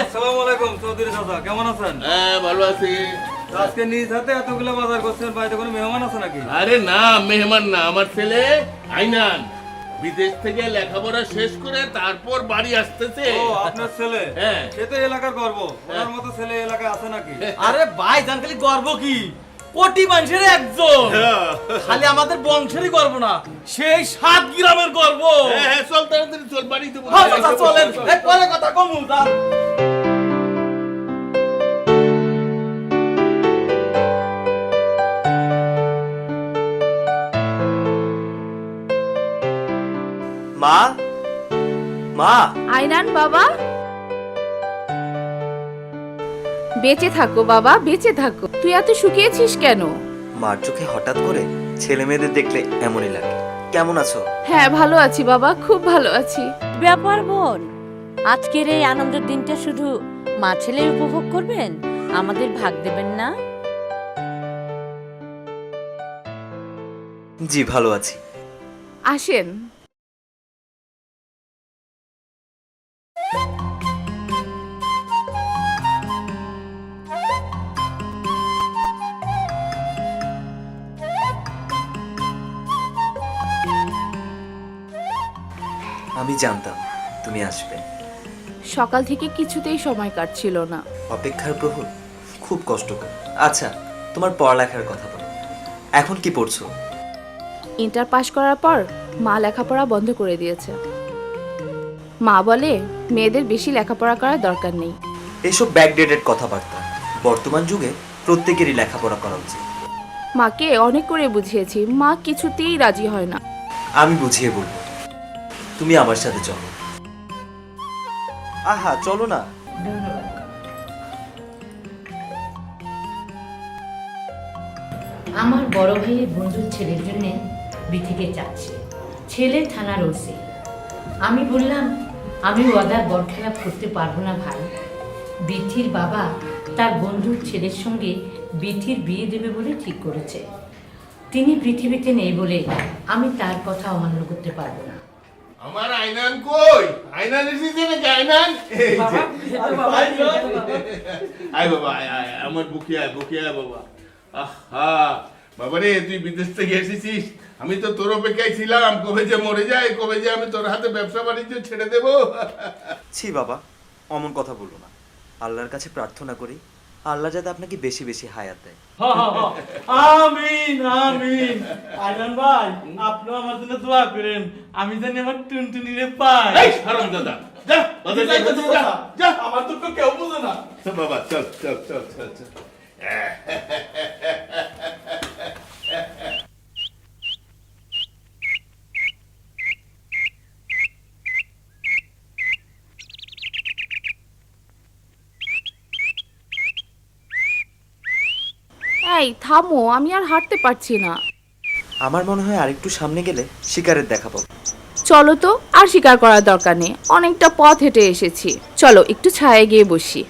আসসালামু আলাইকুম চৌধুরী চাচা কেমন আছেন? হ্যাঁ ভালো আছি। আজকে নিজ হাতে এতগুলো বাজার করছেন বাড়িতে কোনো মেহমান আছে নাকি? আরে না মেহমান না আমার ছেলে আইনান। বিদেশ থেকে লেখাপড়া শেষ করে তারপর বাড়ি আসতেছে। ও আপনার ছেলে? হ্যাঁ। সে তো এলাকার গর্ব ওনার মতো ছেলে এলাকায় আছে নাকি? আরে ভাই জান খালি গর্ব কি? কোটি মানুষের একজন। খালি আমাদের বংশেরই গর্ব না সেই সাত গ্রামের গর্ব। হ্যাঁ হ্যাঁ চল তাড়াতাড়ি চল বাড়িতে বসে হ্যাঁ, চাচা, চলেন। পরে কথা কমু যান। মা? মা? আয়নান বাবা? বেঁচে থাকো বাবা বেঁচে থাকো। তুই এত শুকিয়েছিস কেন? মার চোখে হঠাৎ করে ছেলে মেয়েদের দেখলে এমনই লাগে। কেমন আছো? হ্যাঁ ভালো আছি বাবা খুব ভালো আছি। ব্যাপার বোন আজকের এই আনন্দের দিনটা শুধু মা ছেলে উপভোগ করবেন? আমাদের ভাগ দেবেন না? জি ভালো আছি। আসেন। আমি জানতাম তুমি আসবে। সকাল থেকে কিছুতেই সময় কাটছিল না। অপেক্ষার প্রহর খুব কষ্টকর। আচ্ছা তোমার পড়ালেখার কথা বলো। এখন কি পড়ছো? ইন্টার পাশ করার পর মা লেখাপড়া বন্ধ করে দিয়েছে। মা বলে মেয়েদের বেশি লেখাপড়া করার দরকার নেই। এসব ব্যাকডেটেড কথাবার্তা বর্তমান যুগে প্রত্যেকেরই লেখাপড়া করা উচিত। মাকে অনেক করে বুঝিয়েছি। মা কিছুতেই রাজি হয় না। আমি বুঝিয়ে বলব। তুমি আমার সাথে চলো। আহা, চলো না। আমার বড় ভাইয়ের বন্ধুর ছেলের জন্য বিথিকে চাচ্ছে। ছেলে থানার ওসি। আমি বললাম, আমি ওয়াদার বরখেলাপ করতে পারব না ভাই। বিথির বাবা তার বন্ধুর ছেলের সঙ্গে বিথির বিয়ে দেবে বলে ঠিক করেছে। তিনি পৃথিবীতে নেই বলে আমি তার কথা অমান্য করতে পারব না। আমার আইনান কই? আইনান এসেছে নাকি আইনান আয় বাবা আয় আয় আয়, আমার বুকে আয় বুকে আয় বাবা। আহা বাবা রে তুই বিদেশ থেকে এসেছিস। আমি তো তোর অপেক্ষায় ছিলাম। কবে যে মরে যায় কবে যে আমি তোর হাতে ব্যবসা বাণিজ্য ছেড়ে দেবো। ছি বাবা অমন কথা বলো না। আল্লাহর কাছে প্রার্থনা করি আল্লাহ যাতে আপনাকে বেশি বেশি হায়াত দেয়। হা, হা, হা। আমিন আমিন। আইনান ভাই আপনিও আমার জন্য দোয়া করেন। আমি জানি আমার টুনটুনি রে পাই। এই হারাম দাদা যা বাজার যা, বাজার যা, যা। আমার তো কেউ বুঝে না। বাবা চল চল চল চল চল। এই থামো আমি আর হাঁটতে পারছি না। আমার মনে হয় আরেকটু সামনে গেলে শিকারের দেখাবো। পাবো চলো তো আর শিকার করার দরকার নেই। অনেকটা পথ হেঁটে এসেছি। চলো একটু ছায়া গিয়ে বসি।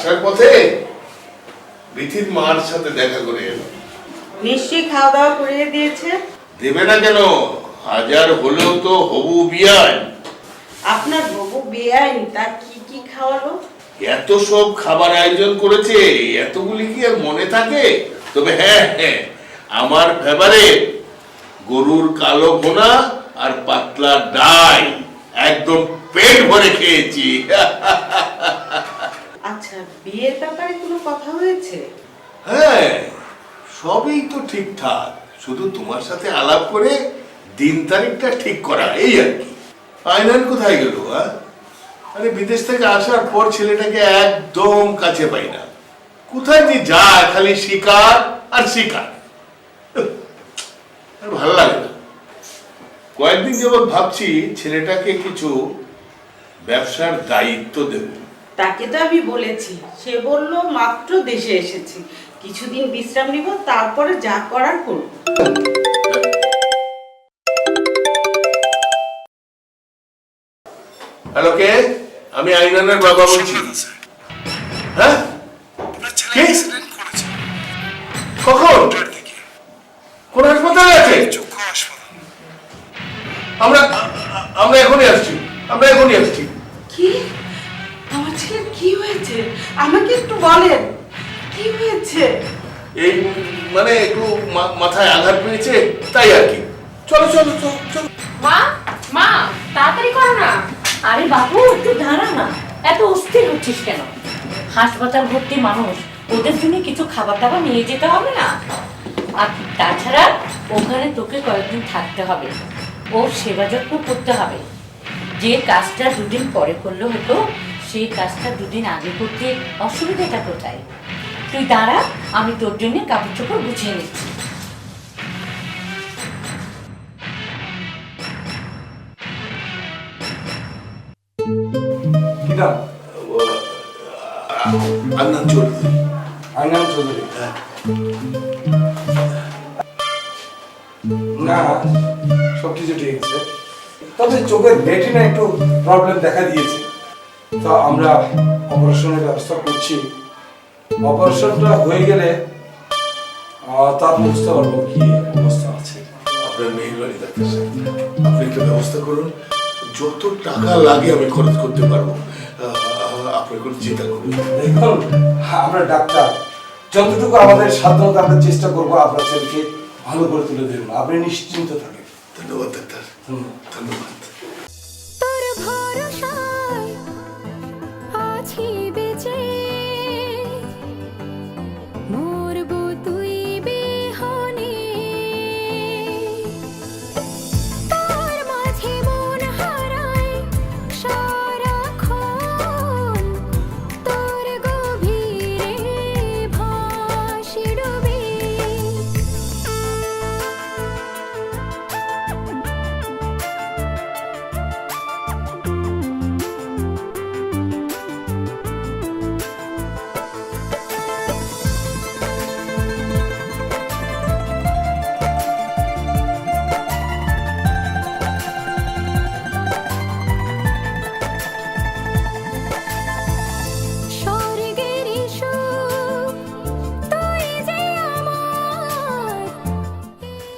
আসার পথে বিথির মার সাথে দেখা করে এলো। নিশ্চয়ই খাওয়া দাওয়া করিয়ে দিয়েছে। দেবে না কেন? হাজার হলেও তো হবু বিয়ায় আপনার বাবু বেআইন তা কি কি খাওয়ালো? এত সব খাবার আয়োজন করেছে এতগুলি কি আর মনে থাকে? তবে হ্যাঁ হ্যাঁ আমার ফেভারিট গরুর কালো ভোনা আর পাতলা ডাই। একদম পেট ভরে খেয়েছি। আচ্ছা বিয়ের ব্যাপারে কোনো কথা হয়েছে? হ্যাঁ সবই তো ঠিকঠাক। শুধু তোমার সাথে আলাপ করে দিন তারিখটা ঠিক করা, এই আর কি। ফাইনাল কোথায় গেল হ্যাঁ? আরে, বিদেশ থেকে আসার পর ছেলেটাকে একদম কাছে পাই না। কোথায় যে যায়, খালি শিকার আর শিকার। আর ভালো লাগে না। কয়েকদিন যাবৎ ভাবছি ছেলেটাকে কিছু ব্যবসার দায়িত্ব দেব। তাকে তো আমি বলেছি। সে বলল মাত্র দেশে এসেছি। কিছুদিন বিশ্রাম নিব তারপরে যা করার করব। হ্যালো কে? আমি আইনানের বাবা বলছি। হ্যাঁ? হাসপাতাল ভর্তি মানুষ, ওদের জন্য কিছু খাবার দাবার নিয়ে যেতে হবে না? আর তাছাড়া ওখানে তোকে কয়েকদিন থাকতে হবে। ওর সেবা যত্ন করতে হবে। যে কাজটা দুদিন পরে করলে হতো, সেই কাজটা দুদিন আগে করতে অসুবিধাটা কোথায়? তুই দাঁড়া, আমি তোর জন্য কাপড় চোপড় গুছিয়ে নিচ্ছি। কি আন্নান চৌধুরী। আইনান চৌধুরী না সব কিছু ঠিক আছে। তবে চোখের রেটিনা একটু প্রবলেম দেখা দিয়েছে। তো আমরা অপারেশনের ব্যবস্থা করছি। অপারেশনটা হয়ে গেলে তারপর বুঝতে পারব কি অবস্থা আছে। আপনার মেহরবানি ডাক্তার সাহেব আপনি একটা ব্যবস্থা করুন। যত টাকা লাগে আমি খরচ করতে পারব। আপনি কোনো চিন্তা করুন না। দেখুন আমরা ডাক্তার। যতটুকু আমাদের সাধ্যমতো আমরা চেষ্টা করব আপনার ছেলেকে ভালো করে তুলে দেবেন আপনি নিশ্চিন্ত থাকেন। ধন্যবাদ ডাক্তার। ধন্যবাদ।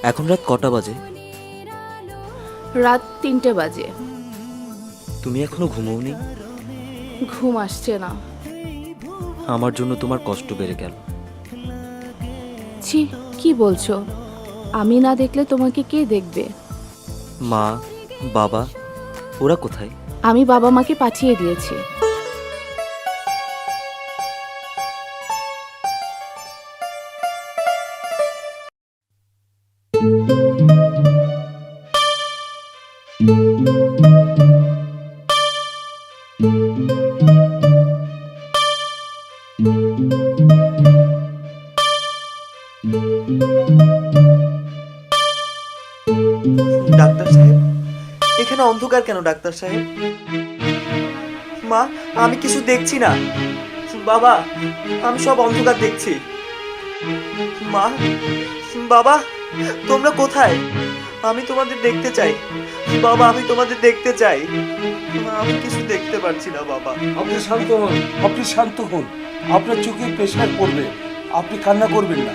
এখন রাত কটা বাজে? রাত তিনটে বাজে। তুমি এখনও ঘুমোওনি? ঘুম আসছে না। আমার জন্য তোমার কষ্ট বেড়ে গেল। ছি কি বলছো? আমি না দেখলে তোমাকে কে দেখবে? মা বাবা ওরা কোথায়? আমি বাবা মাকে পাঠিয়ে দিয়েছি। ডাক্তার সাহেব, এখানে অন্ধকার কেন ডাক্তার সাহেব? মা, আমি কিছু দেখছি না। বাবা, আমি সব অন্ধকার দেখছি। মা, বাবা, তোমরা কোথায়? আমি তোমাদের দেখতে চাই। বাবা, আমি তোমাদের দেখতে চাই। আমি কিছু দেখতে পারছি না বাবা। আপনি শান্ত হন, আপনি শান্ত হন। আপনার চোখে প্রেশার পড়বে, আপনি কান্না করবেন না।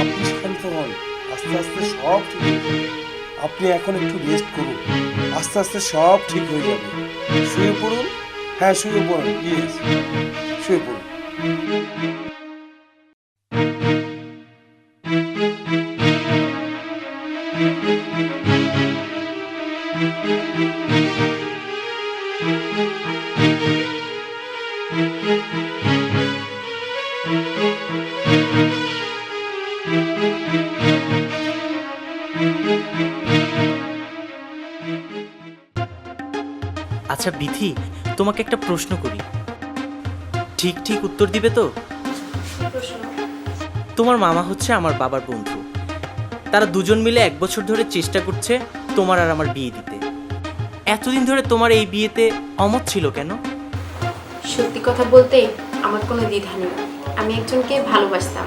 আপনি শান্ত হন, আস্তে আস্তে সব ঠিক আপনি এখন একটু রেস্ট করুন, আস্তে আস্তে সব ঠিক হয়ে যাবে। শুয়ে পড়ুন? হ্যাঁ শুয়ে পড়ুন ইয়েস শুয়ে পড়ুন। তোমাকে একটা প্রশ্ন করি। ঠিক ঠিক উত্তর দিবে তো? তোমার মামা হচ্ছে আমার বাবার বন্ধু। তারা দুজন মিলে এক বছর ধরে চেষ্টা করছে তোমার আর আমার বিয়ে দিতে। এতদিন ধরে তোমার এই বিয়েতে অমত ছিল কেন? সত্যি কথা বলতে আমার কোনো দ্বিধা নেই। আমি একজনকে ভালোবাসতাম।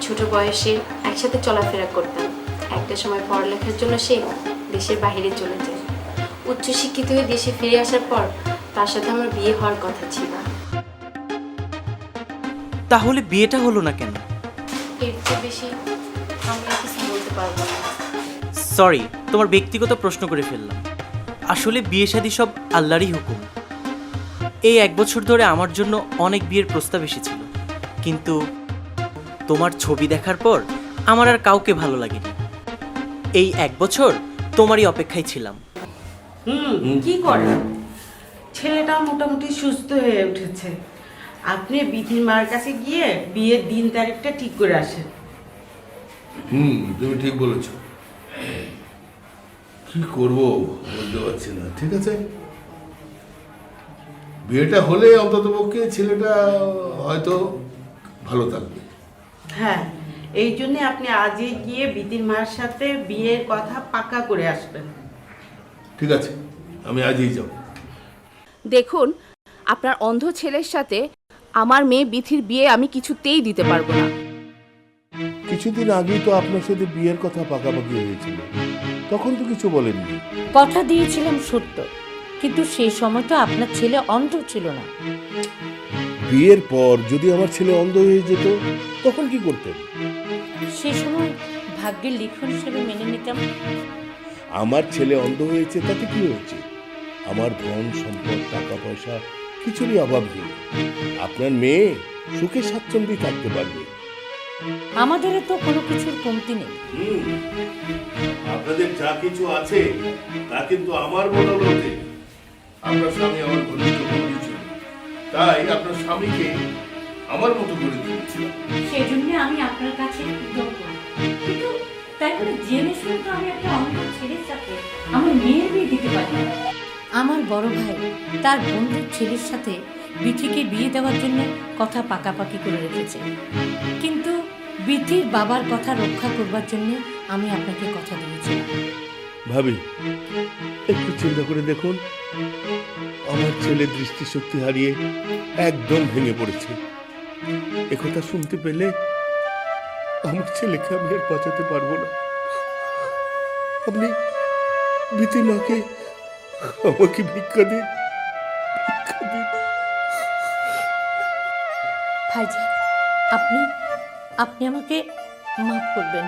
ছোট বয়সে একসাথে চলাফেরা করতাম। একটা সময় পড়ালেখার জন্য সে দেশের বাইরে চলে যায়। উচ্চশিক্ষিত হয়ে দেশে ফিরে আসার পর তার সাথে আমার বিয়ে হওয়ার কথা ছিল। তাহলে বিয়েটা হলো না কেন? এর চেয়ে বেশি আমি আর কিছু বলতে পারব না। সরি তোমার ব্যক্তিগত প্রশ্ন করে ফেললাম। আসলে বিয়ে শাদী সব আল্লাহরই হুকুম। এই এক বছর ধরে আমার জন্য অনেক বিয়ের প্রস্তাব এসেছিল। কিন্তু তোমার ছবি দেখার পর আমার আর কাউকে ভালো লাগেনি। এই এক বছর তোমারই অপেক্ষায় ছিলাম। হুম কি করেন? ছেলেটাও মোটামুটি সুস্থ হয়ে উঠেছে। আপনি বিধির মার কাছে গিয়ে বিয়ের দিন তারিখটা ঠিক করে আসেন। হুম তুমি ঠিক বলেছ। কি করব বলতে পারছি না ঠিক আছে? বিয়েটা হলে অন্তত পক্ষে ছেলেটা হয়তো ভালো থাকবে। হ্যাঁ এই জন্য আপনি আজই গিয়ে বিধির মার সাথে বিয়ের কথা পাকা করে আসবেন। ঠিক আছে আমি আজই যাব। দেখুন আপনার অন্ধ ছেলের সাথে আমার মেয়ে বিথির বিয়ে আমি কিছুতেই দিতে পারব না। কিছুদিন আগেই তো আপনার সাথে বিয়ের কথা পাকাপাকি হয়েছিল। তখন তো কিছু বলেননি। কথা দিয়েছিলাম সত্য কিন্তু সেই সময় তো আপনার ছেলে অন্ধ ছিল না। বিয়ের পর যদি আমার ছেলে অন্ধ হয়ে যেত তখন কি করতেন? সেই সময় ভাগ্যের লিখন হিসেবে মেনে নিতাম। আমার ছেলে অন্ধ হয়েছে তাতে কি হয়েছে? আমার ধন সম্পদ টাকা পয়সা কিছুরই অভাব নেই। আপনার মেয়ে সুখে স্বাচ্ছন্দ্যে থাকতে পারবে। আমাদের তো কোনো কিছুর কমতি নেই। আপনাদের যা কিছু আছে তা কিন্তু আমার বদৌলতে আপনার স্বামী আমার ঘনিষ্ঠ বন্ধু ছিল। তাই আপনার স্বামীকে আমার মতো করে দিয়েছিলাম সেই জন্য আমি আপনার কাছে কৃতজ্ঞ। কিন্তু তাই করে জেনে শুনে তো আমি একটা অন্ধ ছেলের সাথে আমার মেয়ের বিয়ে দিতে পারি? না আমার বড় ভাই তার বন্ধুর ছেলের সাথে বিথিকে বিয়ে দেওয়ার জন্য কথা পাকাপাকি করে রেখেছে। কিন্তু বিথির বাবার কথা রক্ষা করবার জন্য আমি আপনাকে কথা দিয়েছিলাম। ভাবি, একটু চিন্তা করে দেখুন। আমার ছেলে দৃষ্টিশক্তি হারিয়ে একদম ভেঙে পড়েছে। একথা শুনতে পেলে আমার ছেলেকে আমি আর বাঁচাতে পারব না। আপনি ভীতি মাকে আমাকে ভিক্ষা দিন। ভিক্ষা দিন। ভাইজান আপনি আপনি আমাকে মাফ করবেন।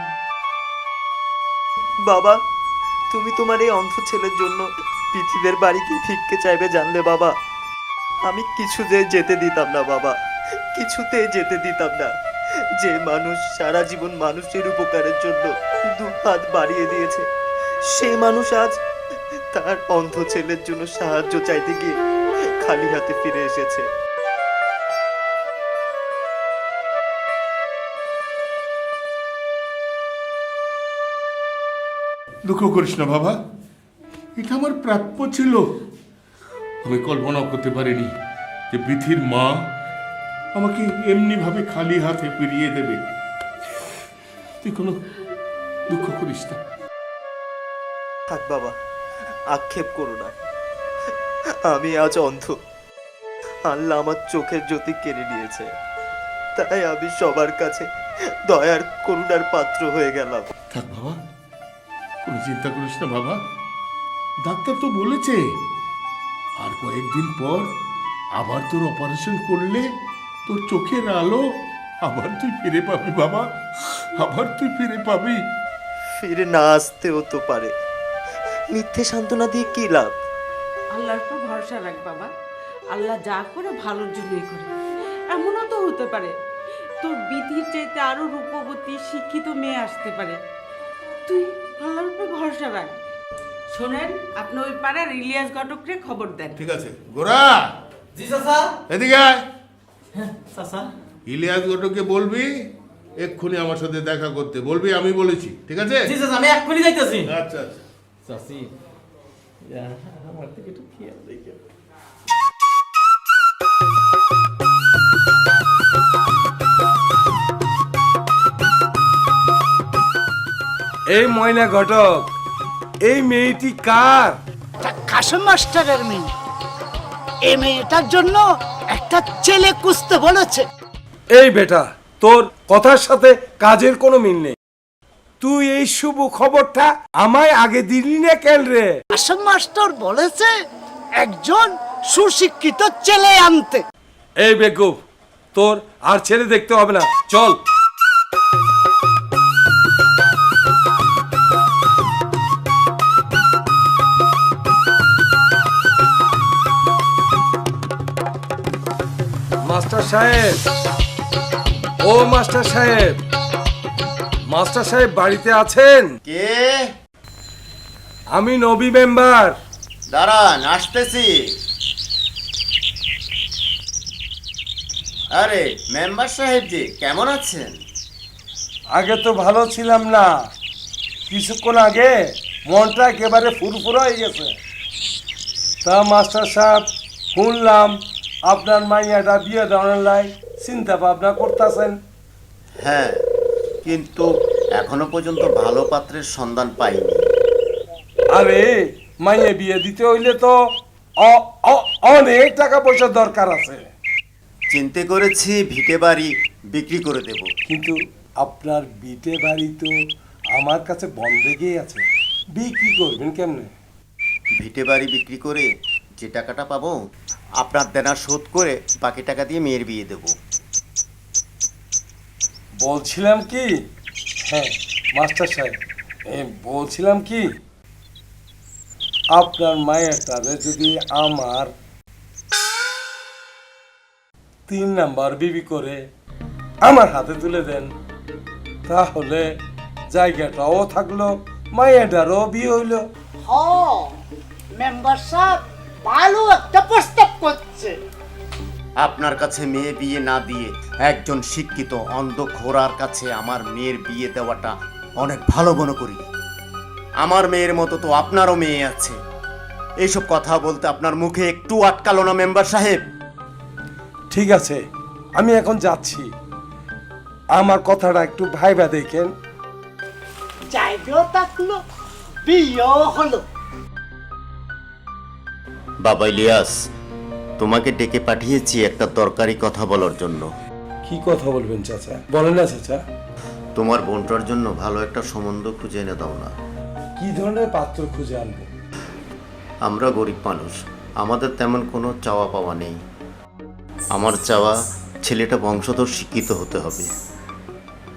বাবা তুমি তোমার এই অন্ধ ছেলের জন্য পৃথিবীর বাড়ি কি ভিক্ষে চাইবে জানলে বাবা? আমি কিছুতে যেতে দিতাম না বাবা কিছুতে যেতে দিতাম না। যে মানুষ সারা জীবন মানুষের উপকারের জন্য দু হাত বাড়িয়ে দিয়েছে সেই মানুষ আজ তার অন্ধ ছেলের জন্য সাহায্য চাইতে গিয়ে খালি হাতে ফিরে এসেছে। দুঃখ করিস না বাবা। এটা আমার প্রাপ্য ছিল। আমি কল্পনাও করতে পারিনি যে পৃথির মা আমাকে এমনি ভাবে খালি হাতে ফিরিয়ে দেবে। তুই কোনো দুঃখ করিস না। থাক বাবা। আক্ষেপ করো না। আমি আজ অন্ধ। আল্লাহ আমার চোখের জ্যোতি কেড়ে নিয়েছে। তাই আমি সবার কাছে দয়ার করুণার পাত্র হয়ে গেলাম। থাক বাবা কোনো চিন্তা করিস না বাবা। ডাক্তার তো বলেছে আর কয়েকদিন পর আবার তোর অপারেশন করলে তোর চোখের আলো আবার তুই ফিরে পাবি বাবা আবার তুই ফিরে পাবি। ফিরে না আসতেও তো পারে। মিথ্যে সান্ত্বনা দিয়ে কি লাভ? আল্লাহর উপর ভরসা রাখ বাবা। আল্লাহ যা করে ভালোর জন্যই করে। এমনও তো হতে পারে। তোর বিধির চাইতে আরও রূপবতী শিক্ষিত মেয়ে আসতে পারে। তুই আল্লাহর উপর ভরসা রাখ। শোনেন আপনি ওই পাড়ার ইলিয়াস ঘটককে খবর দেন। ঠিক আছে। গোরা! জি চাচা। এদিকে আয়। চাচা। ইলিয়াস গোটকে বলবি এক্ষুনি আমার সাথে দেখা করতে। বলবি আমি বলেছি। ঠিক আছে? জি চাচা আমি এক্ষুনি যাইতেছি। আচ্ছা আচ্ছা। চাচি আমার থেকে একটু খেয়াল রেখে এই ময়না ঘটক এই মেয়েটি কার? কাশম মাস্টারের মেয়ে। এই মেয়েটার জন্য একটা ছেলে কুস্তে বলেছে। এই বেটা তোর কথার সাথে কাজের কোনো মিল নেই। তুই এই শুভ খবরটা আমায় আগে দিলি না কেন রে? কাশম মাস্টার বলেছে একজন সুশিক্ষিত ছেলে আনতে। এই বেকুব তোর আর ছেলে দেখতে হবে না চল। মাস্টার সাহেব ও মাস্টার সাহেব। মাস্টার সাহেব বাড়িতে আছেন? কে? আমি নবী মেম্বার। দাঁড়ান আসতেছি। আরে মেম্বার সাহেব জি কেমন আছেন? আগে তো ভালো ছিলাম না। কিছুক্ষণ আগে মনটা একেবারে ফুরফুরা হয়ে গেছে। তা মাস্টার সাহেব শুনলাম আপনার মাইয়াটা বিয়ে দেওয়ার লাই চিন্তা ভাবনা করতেছেন। হ্যাঁ কিন্তু এখনও পর্যন্ত ভালো পাত্রের সন্ধান পাইনি। আরে মাইয়ে বিয়ে দিতে হইলে তো অনেক টাকা পয়সার দরকার আছে। চিন্তে করেছি ভিটে বাড়ি বিক্রি করে দেব। কিন্তু আপনার বিটে বাড়ি তো আমার কাছে বন্ধে আছে। বিক্রি করবেন কেমনে? ভিটে বাড়ি বিক্রি করে যে টাকাটা পাবো আপনার দেনা শোধ করে বাকি টাকা দিয়ে মেয়ের বিয়ে দেবো। বলছিলাম কি? হ্যাঁ মাস্টার সাহেব বলছিলাম কি? আপনার মায়ের তাদের যদি আমার তিন নাম্বার বিবি করে আমার হাতে তুলে দেন, তাহলে জায়গাটাও থাকল, মায়েরটারও বিয়ে হইল। হ, মেম্বার সাহেব ভালো একটা প্রস্তাব করছে। আপনার কাছে মেয়ে বিয়ে না দিয়ে একজন শিক্ষিত অন্ধ ঘোড়ার কাছে আমার মেয়ের বিয়ে দেওয়াটা অনেক ভালো মনে করি। আমার মেয়ের মতো তো আপনারও মেয়ে আছে। এইসব কথা বলতে আপনার মুখে একটু আটকালো না মেম্বার সাহেব? ঠিক আছে আমি এখন যাচ্ছি। আমার কথাটা একটু ভাইবা দেখেন। জায়গাও থাকল বিয়েও হলো। বাবা ইলিয়াস তোমাকে ডেকে পাঠিয়েছি একটা দরকারি কথা বলার জন্য। কি কথা বলবেন চাচা? বলেন না চাচা। তোমার বোনটার জন্য ভালো একটা সম্বন্ধ খুঁজে এনে দাও না। কি ধরনের পাত্র খুঁজে আনব? আমরা গরিব মানুষ আমাদের তেমন কোনো চাওয়া পাওয়া নেই। আমার চাওয়া ছেলেটা বংশধর শিক্ষিত হতে হবে।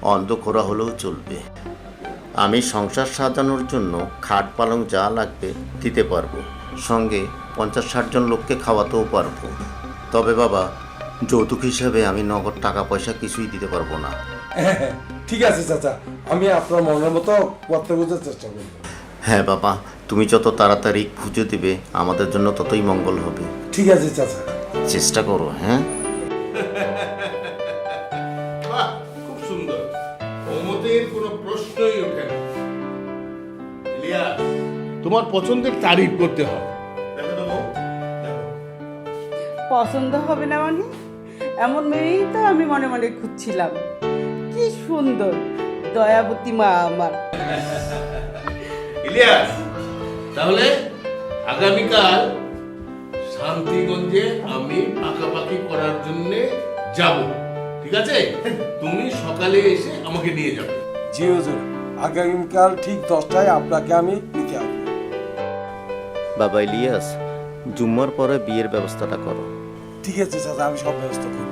অন্ধ খোরা হলেও চলবে। আমি সংসার সাজানোর জন্য খাট পালং যা লাগবে দিতে পারব। সঙ্গে পঞ্চাশ ষাট জন লোককে খাওয়াতেও পারব। তবে বাবা যৌতুক হিসাবে আমি নগদ টাকা পয়সা কিছুই দিতে পারব না। হ্যাঁ, ঠিক আছে চাচা। আমি আপনার মনের মতো করতে বোঝার চেষ্টা করব। হ্যাঁ বাবা তুমি যত তাড়াতাড়ি খুঁজে দিবে আমাদের জন্য ততই মঙ্গল হবে। ঠিক আছে চাচা। চেষ্টা করো হ্যাঁ? বাহ খুব সুন্দর। অমতের কোনো প্রশ্নই ওঠে না। ইলিয়াস তোমার পছন্দের তারিফ করতে হবে। পছন্দ হবে না মানে? এমন মেয়েই তো আমি মনে মনে খুঁজছিলাম। কি সুন্দর দয়াবতী মা আমার। ইলিয়াস তাহলে আগামীকাল শান্তিগঞ্জে আমি পাকাপাকি করার জন্য যাব ঠিক আছে? তুমি সকালে এসে আমাকে নিয়ে যাবে। জি হুজুর আগামীকাল ঠিক দশটায় আপনাকে আমি নিতে আসব। বাবা ইলিয়াস জুম্মার পরে বিয়ের ব্যবস্থাটা করো। ঠিক আছে চাচা আমি সব ব্যবস্থা করব।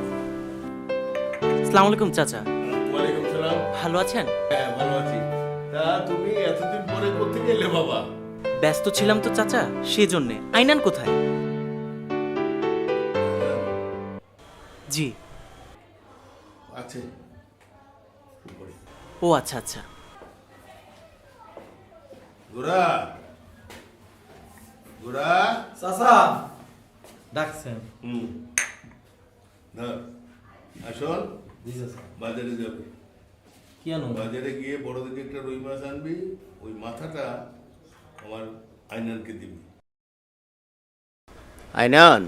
আসসালামু আলাইকুম চাচা। ওয়ালাইকুম সালাম। ভালো আছেন? হ্যাঁ ভালো আছি। তা তুমি এতদিন পরে কোথেকে এলে বাবা? ব্যস্ত ছিলাম তো চাচা সেই জন্যে আইনান কোথায়? জি। আছে। ও আচ্ছা আচ্ছা। গোরা? গোরা? চাচা! ডাকছেন। হুম। ধর আসল? বাজারে যাবে। কি আনো বাজারে গিয়ে বড় দিকে একটা রুই মাছ আনবি ওই মাথাটা আমার আইনানকে দিবি। আইনান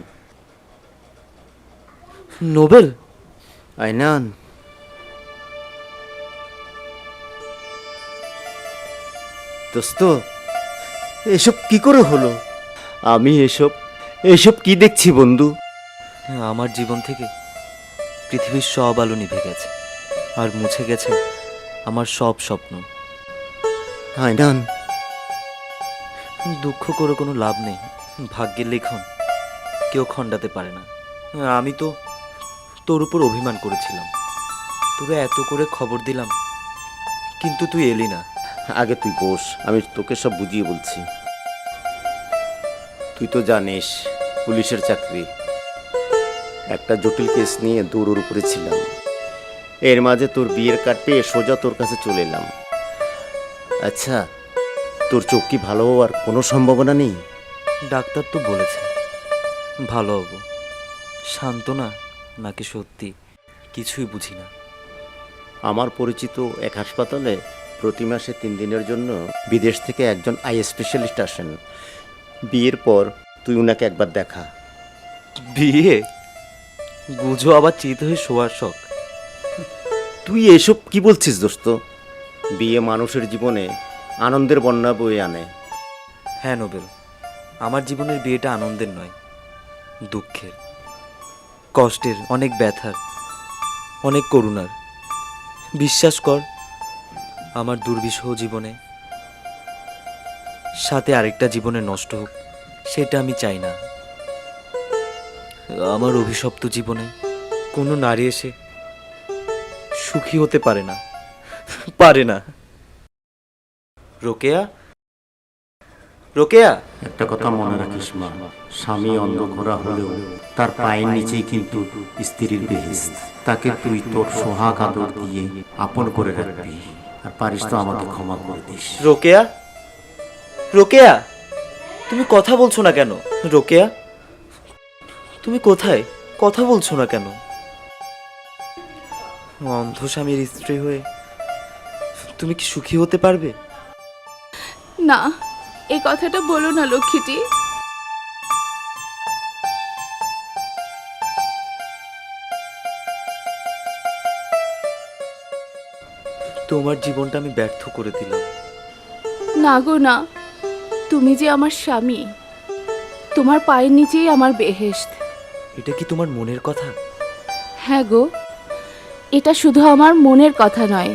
নোবেল? আইনান দোস্ত এসব কি করে হলো? আমি এসব এসব কি দেখছি বন্ধু? আমার জীবন থেকে পৃথিবীর সব আলো নিভে গেছে আর মুছে গেছে আমার সব স্বপ্ন। আইনান দুঃখ করে কোনো লাভ নেই ভাগ্যের লেখন কেউ খণ্ডাতে পারে না। আমি তো তোর উপর অভিমান করেছিলাম। তোরে এত করে খবর দিলাম কিন্তু তুই এলি না। আগে তুই বস আমি তোকে সব বুঝিয়ে বলছি। তুই তো জানিস পুলিশের চাকরি। একটা জটিল কেস নিয়ে দৌড়ের উপরে ছিলাম। এর মাঝে তোর বিয়ের কার্ড পেয়ে সোজা তোর কাছে চলে এলাম। আচ্ছা তোর চোখ কি ভালো হওয়ার কোনো সম্ভাবনা নেই? ডাক্তার তো বলেছে ভালো হব। শান্ত না নাকি সত্যি? কিছুই বুঝি না। আমার পরিচিত এক হাসপাতালে প্রতি মাসে তিন দিনের জন্য বিদেশ থেকে একজন আই স্পেশালিস্ট আসেন। বিয়ের পর তুই উনাকে একবার দেখা। বিয়ে? গুজো আবার চিত হয়ে শোয়ার শখ। তুই এসব কি বলছিস দোস্ত? বিয়ে মানুষের জীবনে আনন্দের বন্যা বয়ে আনে। হ্যাঁ নোবেল। আমার জীবনের বিয়েটা আনন্দের নয় দুঃখের। কষ্টের অনেক ব্যথার অনেক করুণার। বিশ্বাস কর আমার দুর্বিষহ জীবনে সাথে আরেকটা জীবনে নষ্ট হোক। সেটা আমি চাই না। আমার অভিশপ্ত জীবনে কোনো নারী এসে সুখী হতে পারে না। পারে না। রোকেয়া? রোকেয়া? একটা কথা মনে রাখিস মা স্বামী অন্ধঘোরা হলেও তার পায়ের নিচেই কিন্তু স্ত্রীর বেহেস্ত তাকে তুই তোর সোহাগ আদর দিয়ে আপন করে রাখবি। আর পারিস তো আমাকে ক্ষমা করে দিস। রোকেয়া? রোকেয়া? তুমি কথা বলছো না কেন? রোকেয়া? তুমি কোথায়? কথা বলছো না কেন? অন্ধ স্বামীর স্ত্রী হয়ে তুমি কি সুখী হতে পারবে? না এই কথাটা বলো না লক্ষ্মীটি। তোমার জীবনটা আমি ব্যর্থ করে দিলাম। না গো না। তুমি যে আমার স্বামী তোমার পায়ের নিচেই আমার বেহেশত। এটা কি তোমার মনের কথা? হ্যাঁ গো এটা শুধু আমার মনের কথা নয়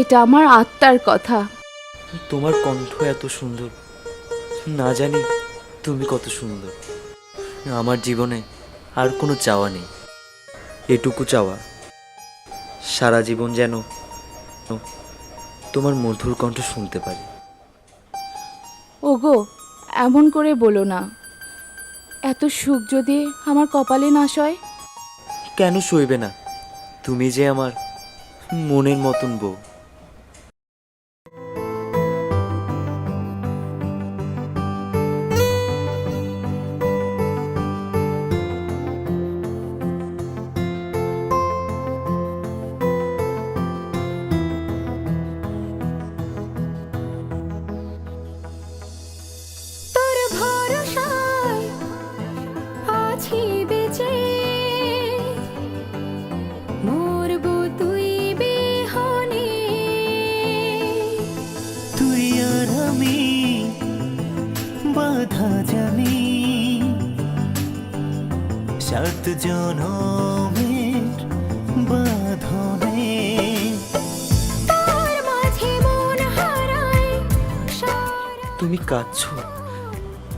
এটা আমার আত্মার কথা। তোমার কণ্ঠ এত সুন্দর না জানি তুমি কত সুন্দর। আমার জীবনে আর কোনো চাওয়া নেই এটুকু চাওয়া। সারা জীবন যেন তোমার মধুর কণ্ঠ শুনতে পারি। ওগো, এমন করে বলো না। এত সুখ যদি আমার কপালে না সয় কেন সইবে না? তুমি যে আমার মনের মতন বউ।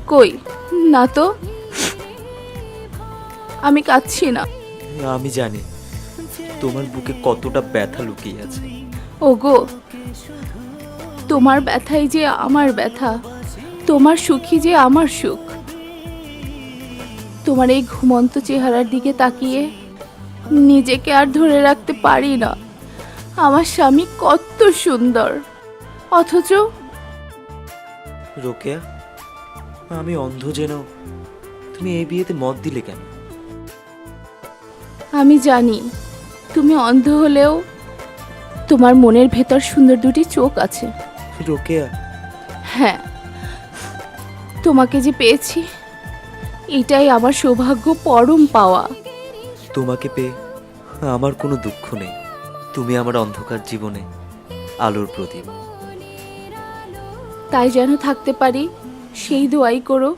কই? না তো। আমি কাঁদছি না। আমি জানি তোমার বুকে কতটা ব্যথা লুকিয়ে আছে। ওগো তোমার ব্যথাই যে আমার ব্যথা তোমার সুখী যে আমার সুখ। তোমার এই ঘুমন্ত চেহারার দিকে তাকিয়ে নিজেকে আর ধরে রাখতে পারি না। আমার স্বামী কত সুন্দর। অথচ রোকেয়া আমি অন্ধ যেন। তুমি এই বিয়েতে মত দিলে কেন? আমি জানি তুমি অন্ধ হলেও তোমার মনের ভেতর সুন্দর দুটি চোখ আছে। রোকেয়া। হ্যাঁ তোমাকে যে পেয়েছি এটাই আমার সৌভাগ্য পরম পাওয়া। তোমাকে পেয়ে আমার কোনো দুঃখ নেই। তুমি আমার অন্ধকার জীবনে আলোর প্রদীপ। তাই যেন থাকতে পারি সেই দোয়াই করো।